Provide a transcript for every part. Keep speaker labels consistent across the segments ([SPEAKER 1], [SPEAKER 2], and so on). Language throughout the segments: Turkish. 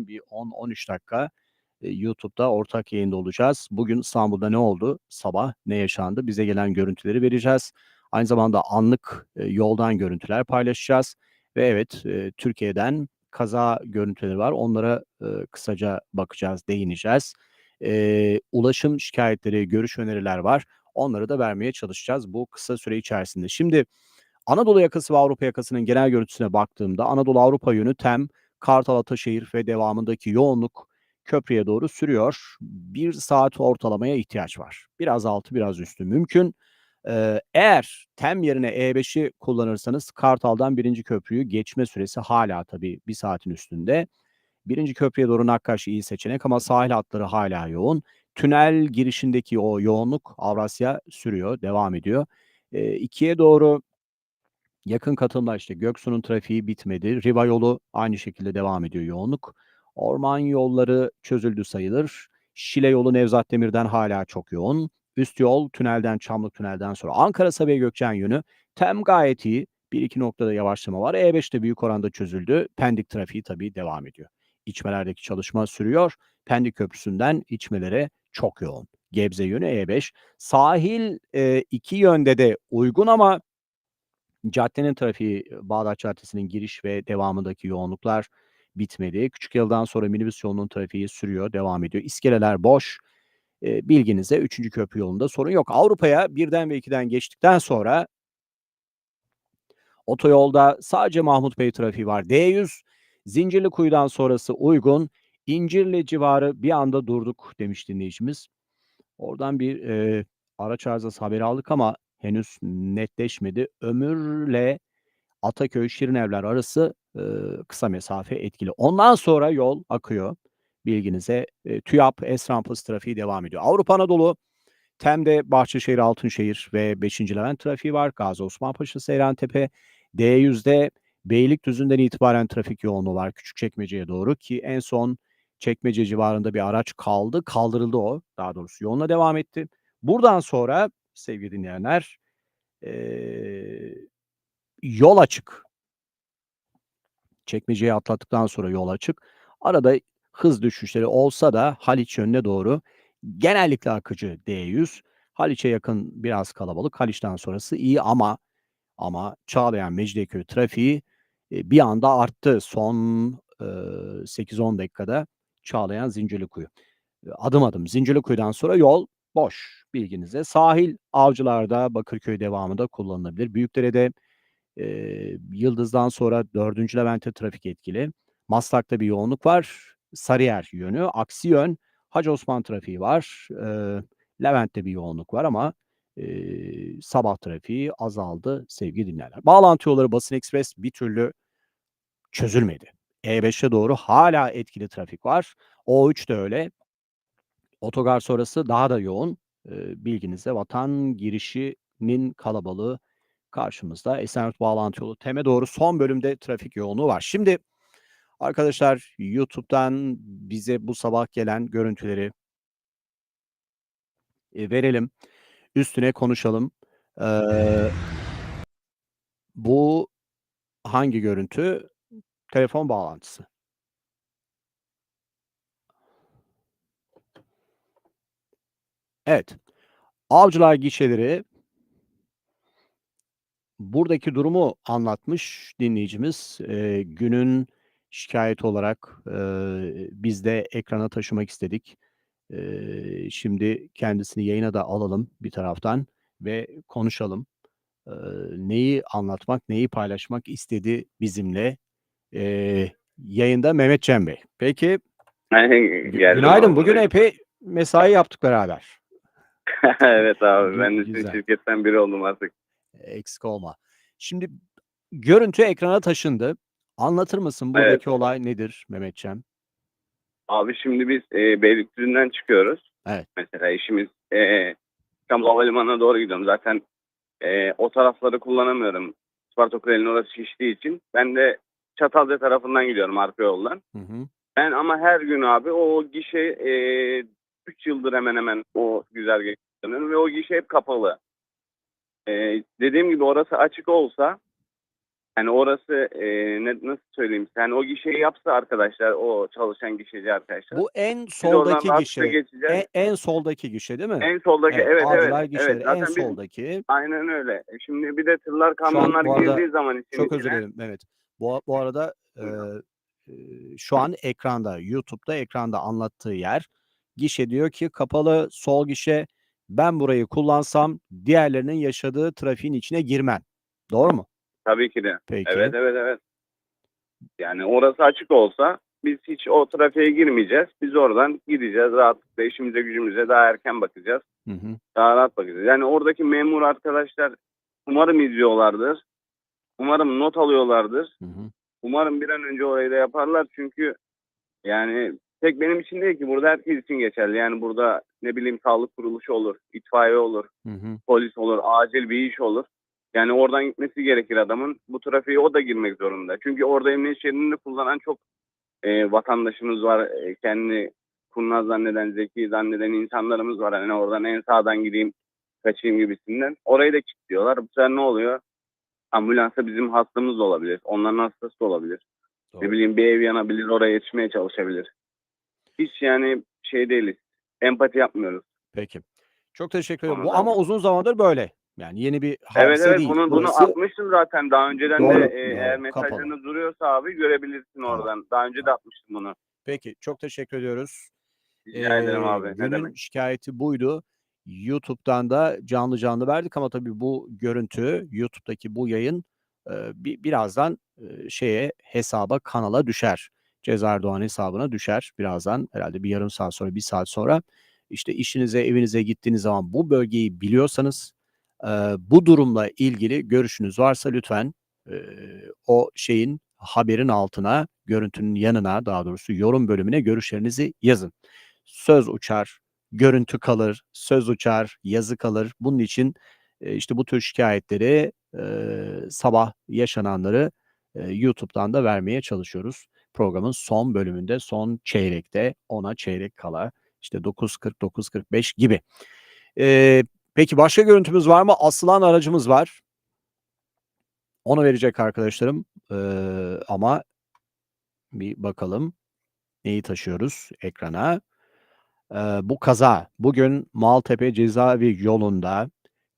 [SPEAKER 1] bir 10-13 dakika YouTube'da ortak yayında olacağız. Bugün İstanbul'da ne oldu? Sabah ne yaşandı? Bize gelen görüntüleri vereceğiz. Aynı zamanda anlık yoldan görüntüler paylaşacağız. Ve evet Türkiye'den kaza görüntüleri var. Onlara kısaca bakacağız, değineceğiz. Ulaşım şikayetleri, görüş öneriler var. Onları da vermeye çalışacağız bu kısa süre içerisinde. Şimdi Anadolu yakası ve Avrupa yakasının genel görüntüsüne baktığımda Anadolu Avrupa yönü Tem, Kartal Ataşehir ve devamındaki yoğunluk köprüye doğru sürüyor. Bir saat ortalamaya ihtiyaç var. Biraz altı biraz üstü mümkün. Ee, eğer TEM yerine E5'i kullanırsanız Kartal'dan birinci köprüyü geçme süresi hala tabii bir saatin üstünde. Birinci köprüye doğru Nakkaş iyi seçenek ama sahil hatları hala yoğun. Tünel girişindeki o yoğunluk Avrasya sürüyor, devam ediyor. E, ikiye doğru yakın katılma işte Göksu'nun trafiği bitmedi. Riva yolu aynı şekilde devam ediyor yoğunluk. Orman yolları çözüldü sayılır. Şile yolu Nevzat Demir'den hala çok yoğun. Üst yol tünelden Çamlık tünelden sonra Ankara Sabiha Gökçen yönü tem gayet iyi. Bir iki noktada yavaşlama var. E5'te büyük oranda çözüldü. Pendik trafiği tabii devam ediyor. İçmelerdeki çalışma sürüyor. Pendik Köprüsü'nden içmelere çok yoğun. Gebze yönü E5. Sahil e, iki yönde de uygun ama caddenin trafiği Bağdat Caddesi'nin giriş ve devamındaki yoğunluklar bitmedi. Küçük yıldan sonra minibüs yolunun trafiği sürüyor, devam ediyor. İskeleler boş. E, bilginize 3. köprü yolunda sorun yok. Avrupa'ya birden ve 2'den geçtikten sonra otoyolda sadece Mahmut Bey trafiği var. D100 Zincirli Kuyu'dan sonrası uygun. İncirli civarı bir anda durduk demiş dinleyicimiz. Oradan bir e, araç arızası haberi aldık ama henüz netleşmedi. Ömürle Ataköy Şirinevler arası e, kısa mesafe etkili. Ondan sonra yol akıyor. Bilginize e, TÜYAP Esrampız trafiği devam ediyor. Avrupa Anadolu Tem'de Bahçeşehir Altınşehir ve 5. Levent trafiği var. Gazi Osman Paşa Seyrantepe D100'de Beylikdüzü'nden itibaren trafik yoğunluğu var Küçükçekmece'ye doğru ki en son Çekmece civarında bir araç kaldı. Kaldırıldı o. Daha doğrusu yoluna devam etti. Buradan sonra sevgili dinleyenler ee, yol açık. Çekmeceyi atlattıktan sonra yol açık. Arada hız düşüşleri olsa da Haliç yönüne doğru genellikle akıcı D100. Haliç'e yakın biraz kalabalık. Haliç'ten sonrası iyi ama ama Çağlayan Mecidiyeköy trafiği e, bir anda arttı son e, 8-10 dakikada Çağlayan Zincirlikuyu. E, adım adım Zincirlikuyu'dan sonra yol boş bilginize. Sahil Avcılar'da Bakırköy devamında kullanılabilir. Büyükdere'de e, Yıldız'dan sonra 4. Levent'te trafik etkili. Maslak'ta bir yoğunluk var. Sarıyer yönü. Aksi yön Hacı Osman trafiği var. E, Levent'te bir yoğunluk var ama e, sabah trafiği azaldı sevgili dinleyenler. Bağlantı yolları Basın Ekspres bir türlü çözülmedi. E5'e doğru hala etkili trafik var. O3 de öyle. Otogar sonrası daha da yoğun. E, bilginize vatan girişinin kalabalığı karşımızda. Esenyurt bağlantı yolu Tem'e doğru son bölümde trafik yoğunluğu var. Şimdi arkadaşlar YouTube'dan bize bu sabah gelen görüntüleri e, verelim. Üstüne konuşalım. Ee, bu hangi görüntü? Telefon bağlantısı. Evet. Avcılar gişeleri buradaki durumu anlatmış dinleyicimiz. Eee, günün şikâyeti olarak, eee, biz de ekrana taşımak istedik. Eee, şimdi kendisini yayına da alalım bir taraftan ve konuşalım. Eee, neyi anlatmak, neyi paylaşmak istedi bizimle? Eee, yayında Mehmet Cem Bey. Peki.
[SPEAKER 2] Geldim
[SPEAKER 1] günaydın. Bugün epey mesai yaptık beraber.
[SPEAKER 2] Evet abi. Ben de sizin
[SPEAKER 1] güzel.
[SPEAKER 2] şirketten biri oldum artık.
[SPEAKER 1] Eksik olma. Şimdi görüntü ekrana taşındı. Anlatır mısın
[SPEAKER 2] Evet.
[SPEAKER 1] buradaki olay nedir Mehmetçem?
[SPEAKER 2] Abi şimdi biz e, Beylikdüzü'nden çıkıyoruz.
[SPEAKER 1] Evet.
[SPEAKER 2] Mesela işimiz e, İstanbul Havalimanı'na doğru gidiyorum. Zaten e, o tarafları kullanamıyorum. Spartak Rel'in orası şiştiği için. Ben de Çatalca tarafından gidiyorum arka yoldan.
[SPEAKER 1] Hı hı.
[SPEAKER 2] Ben ama her gün abi o gişe 3 yıldır hemen hemen o güzergahı kullanıyorum ve o gişe hep kapalı. E, dediğim gibi orası açık olsa Yani orası e, ne, nasıl söyleyeyim yani o gişeyi yapsa arkadaşlar o çalışan gişeci arkadaşlar.
[SPEAKER 1] Bu en soldaki gişe. En, en soldaki gişe değil mi?
[SPEAKER 2] En soldaki evet evet. Evet,
[SPEAKER 1] gişeleri en
[SPEAKER 2] Zaten biz
[SPEAKER 1] soldaki.
[SPEAKER 2] aynen öyle. E, Şimdi bir de tırlar kamyonlar girdiği zaman için
[SPEAKER 1] Çok özür dilerim. Evet. Bu, bu arada e, e, şu an ekranda, YouTube'da ekranda anlattığı yer. Gişe diyor ki kapalı sol gişe ben burayı kullansam diğerlerinin yaşadığı trafiğin içine girmem. Doğru mu?
[SPEAKER 2] Tabii ki de.
[SPEAKER 1] Peki.
[SPEAKER 2] Evet evet evet. Yani orası açık olsa biz hiç o trafiğe girmeyeceğiz. Biz oradan gideceğiz rahatlıkla işimize gücümüze daha erken bakacağız.
[SPEAKER 1] Hı hı.
[SPEAKER 2] Daha rahat bakacağız. Yani oradaki memur arkadaşlar umarım izliyorlardır. Umarım not alıyorlardır.
[SPEAKER 1] Hı hı.
[SPEAKER 2] Umarım bir an önce orayı da yaparlar çünkü yani tek benim için değil ki burada herkes için geçerli. Yani burada ne bileyim sağlık kuruluşu olur, itfaiye olur,
[SPEAKER 1] Hı hı.
[SPEAKER 2] polis olur, acil bir iş olur. Yani oradan gitmesi gerekir adamın. Bu trafiğe o da girmek zorunda. Çünkü orada emniyet şeridini kullanan çok e, vatandaşımız var. E, kendini kurnaz zanneden, zeki zanneden insanlarımız var. Hani oradan en sağdan gideyim, kaçayım gibisinden. Orayı da kilitliyorlar. Bu sefer ne oluyor? Ambulansa bizim hastamız da olabilir. Onların hastası da olabilir.
[SPEAKER 1] Doğru.
[SPEAKER 2] Ne bileyim bir ev yanabilir, oraya yetişmeye çalışabilir. Hiç yani şey değiliz. Empati yapmıyoruz.
[SPEAKER 1] Peki. Çok teşekkür ederim. Bu
[SPEAKER 2] Anladım.
[SPEAKER 1] ama uzun zamandır böyle. Yani yeni bir
[SPEAKER 2] Evet
[SPEAKER 1] hadise
[SPEAKER 2] evet
[SPEAKER 1] değil.
[SPEAKER 2] bunu, bunu
[SPEAKER 1] Burası
[SPEAKER 2] atmıştım zaten daha önceden
[SPEAKER 1] Doğru,
[SPEAKER 2] de e,
[SPEAKER 1] doğru,
[SPEAKER 2] eğer
[SPEAKER 1] kapalı.
[SPEAKER 2] duruyorsa abi görebilirsin
[SPEAKER 1] Tamam.
[SPEAKER 2] oradan. Daha önce de atmıştım bunu.
[SPEAKER 1] Peki. Çok teşekkür ediyoruz.
[SPEAKER 2] Rica ederim
[SPEAKER 1] Ee,
[SPEAKER 2] abi. Ne
[SPEAKER 1] günün
[SPEAKER 2] demek?
[SPEAKER 1] şikayeti buydu. YouTube'dan da canlı canlı verdik ama tabii bu görüntü, YouTube'daki bu yayın e, bi- birazdan e, şeye hesaba kanala düşer. Ceza Erdoğan hesabına düşer birazdan herhalde bir yarım saat sonra bir saat sonra. İşte işinize evinize gittiğiniz zaman bu bölgeyi biliyorsanız e, bu durumla ilgili görüşünüz varsa lütfen e, o şeyin haberin altına görüntünün yanına daha doğrusu yorum bölümüne görüşlerinizi yazın. Söz uçar, görüntü kalır, söz uçar, yazı kalır. Bunun için e, işte bu tür şikayetleri e, sabah yaşananları e, YouTube'dan da vermeye çalışıyoruz. Programın son bölümünde, son çeyrekte, ona çeyrek kala işte 9.40, 9.45 gibi. E, peki başka görüntümüz var mı? Asılan aracımız var. Onu verecek arkadaşlarım. E, ama bir bakalım neyi taşıyoruz ekrana. Ee, bu kaza bugün Maltepe cezaevi yolunda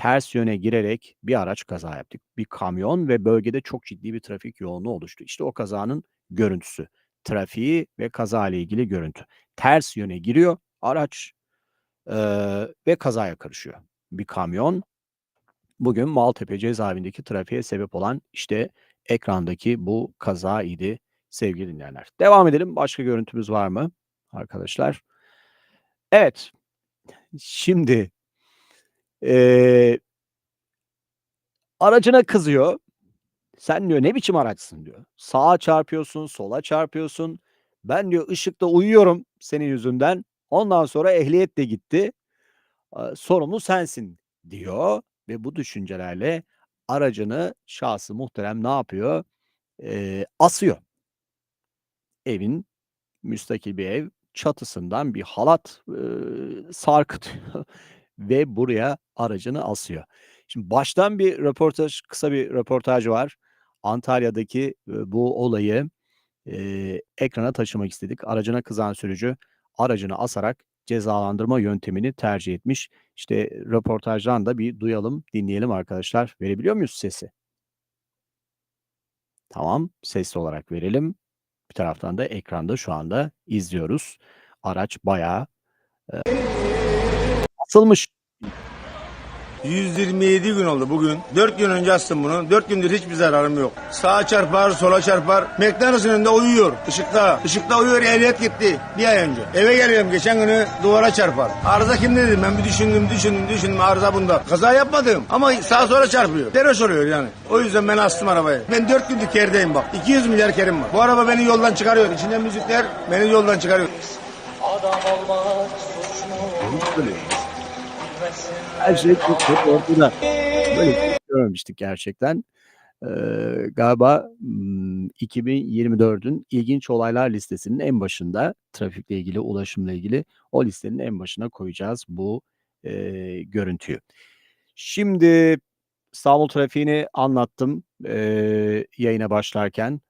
[SPEAKER 1] ters yöne girerek bir araç kaza yaptık. Bir kamyon ve bölgede çok ciddi bir trafik yoğunluğu oluştu. İşte o kazanın görüntüsü. Trafiği ve kaza ile ilgili görüntü. Ters yöne giriyor araç eee, ve kazaya karışıyor. Bir kamyon bugün Maltepe cezaevindeki trafiğe sebep olan işte ekrandaki bu kaza idi sevgili dinleyenler. Devam edelim. Başka görüntümüz var mı arkadaşlar? Evet. Şimdi eee, aracına kızıyor. Sen diyor ne biçim araçsın diyor. Sağa çarpıyorsun, sola çarpıyorsun. Ben diyor ışıkta uyuyorum senin yüzünden. Ondan sonra ehliyet de gitti. Eee, sorumlu sensin diyor ve bu düşüncelerle aracını şahsı muhterem ne yapıyor? Eee, asıyor. Evin müstakil bir ev çatısından bir halat eee, sarkıtıyor ve buraya aracını asıyor. Şimdi baştan bir röportaj, kısa bir röportaj var. Antalya'daki bu olayı eee, ekrana taşımak istedik. Aracına kızan sürücü aracını asarak cezalandırma yöntemini tercih etmiş. İşte röportajdan da bir duyalım, dinleyelim arkadaşlar. Verebiliyor muyuz sesi? Tamam, sesli olarak verelim. Bir taraftan da ekranda şu anda izliyoruz. Araç bayağı eee, asılmış.
[SPEAKER 3] 127 gün oldu bugün. 4 gün önce astım bunu. 4 gündür hiçbir zararım yok. Sağa çarpar, sola çarpar. McDonald's'ın önünde uyuyor. Işıkta. Işıkta uyuyor, ehliyet gitti. Bir ay önce. Eve geliyorum geçen günü duvara çarpar. Arıza kimde dedim. Ben bir düşündüm, düşündüm, düşündüm. Arıza bunda. Kaza yapmadım. Ama sağa sola çarpıyor. Teroş oluyor yani. O yüzden ben astım arabayı. Ben 4 gündür kerdeyim bak. 200 milyar kerim var. Bu araba beni yoldan çıkarıyor. İçinden müzikler beni yoldan çıkarıyor.
[SPEAKER 1] Her şey çok çok ortada. Böyle şey görmemiştik gerçekten. Eee, galiba mm, 2024'ün ilginç olaylar listesinin en başında trafikle ilgili, ulaşımla ilgili o listenin en başına koyacağız bu eee, görüntüyü. Şimdi İstanbul trafiğini anlattım eee, yayına başlarken.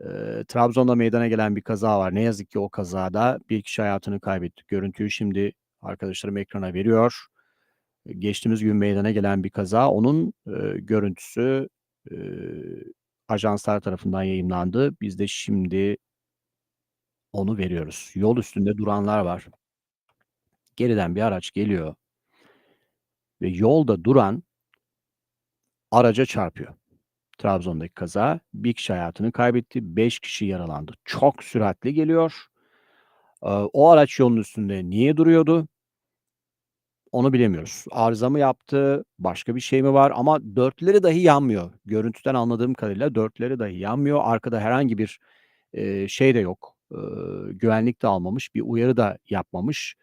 [SPEAKER 1] Eee, Trabzon'da meydana gelen bir kaza var. Ne yazık ki o kazada bir kişi hayatını kaybetti. Görüntüyü şimdi arkadaşlarım ekrana veriyor. Geçtiğimiz gün meydana gelen bir kaza. Onun eee, görüntüsü eee, ajanslar tarafından yayımlandı. Biz de şimdi onu veriyoruz. Yol üstünde duranlar var. Geriden bir araç geliyor ve yolda duran araca çarpıyor. Trabzon'daki kaza. Bir kişi hayatını kaybetti. Beş kişi yaralandı. Çok süratli geliyor. Eee, o araç yolun üstünde niye duruyordu? Onu bilemiyoruz. Arıza mı yaptı? Başka bir şey mi var? Ama dörtleri dahi yanmıyor. Görüntüden anladığım kadarıyla dörtleri dahi yanmıyor. Arkada herhangi bir eee, şey de yok. Eee, güvenlik de almamış. Bir uyarı da yapmamış.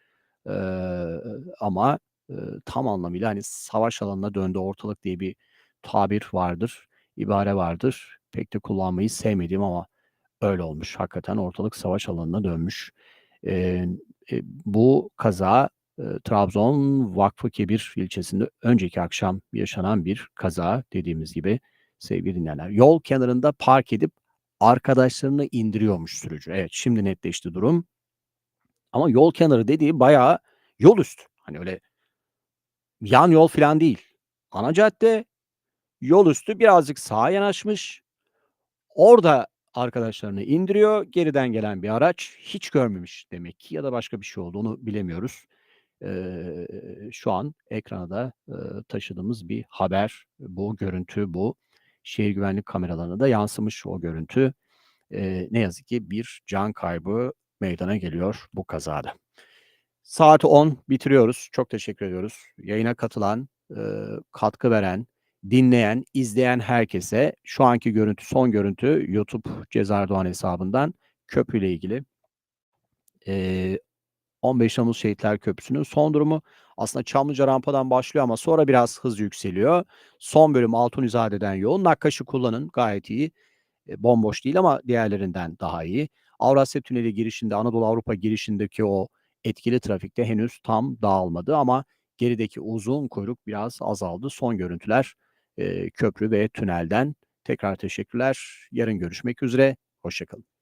[SPEAKER 1] Eee, ama eee, tam anlamıyla hani savaş alanına döndü ortalık diye bir tabir vardır, ibare vardır. Pek de kullanmayı sevmediğim ama öyle olmuş. Hakikaten ortalık savaş alanına dönmüş. Eee, e, bu kaza eee, Trabzon Vakfıkebir ilçesinde önceki akşam yaşanan bir kaza dediğimiz gibi sevgili dinleyenler. Yol kenarında park edip arkadaşlarını indiriyormuş sürücü. Evet şimdi netleşti durum. Ama yol kenarı dediği bayağı yol üstü. Hani öyle yan yol falan değil. Ana cadde, yol üstü birazcık sağa yanaşmış. Orada arkadaşlarını indiriyor. Geriden gelen bir araç hiç görmemiş demek ki ya da başka bir şey oldu onu bilemiyoruz. Eee, şu an ekrana da eee, taşıdığımız bir haber bu, görüntü bu. Şehir güvenlik kameralarına da yansımış o görüntü. Eee, ne yazık ki bir can kaybı meydana geliyor bu kazada. Saat 10 bitiriyoruz. Çok teşekkür ediyoruz. Yayına katılan, eee, katkı veren, dinleyen, izleyen herkese şu anki görüntü, son görüntü YouTube Cezar Doğan hesabından köprüyle ilgili. Eee, 15 Temmuz Şehitler Köprüsü'nün son durumu aslında Çamlıca rampadan başlıyor ama sonra biraz hız yükseliyor. Son bölüm Altunizade'den yoğun. Nakkaş'ı kullanın gayet iyi. E, bomboş değil ama diğerlerinden daha iyi. Avrasya Tüneli girişinde, Anadolu Avrupa girişindeki o etkili trafikte henüz tam dağılmadı ama gerideki uzun kuyruk biraz azaldı. Son görüntüler eee, köprü ve tünelden. Tekrar teşekkürler. Yarın görüşmek üzere. Hoşça kalın.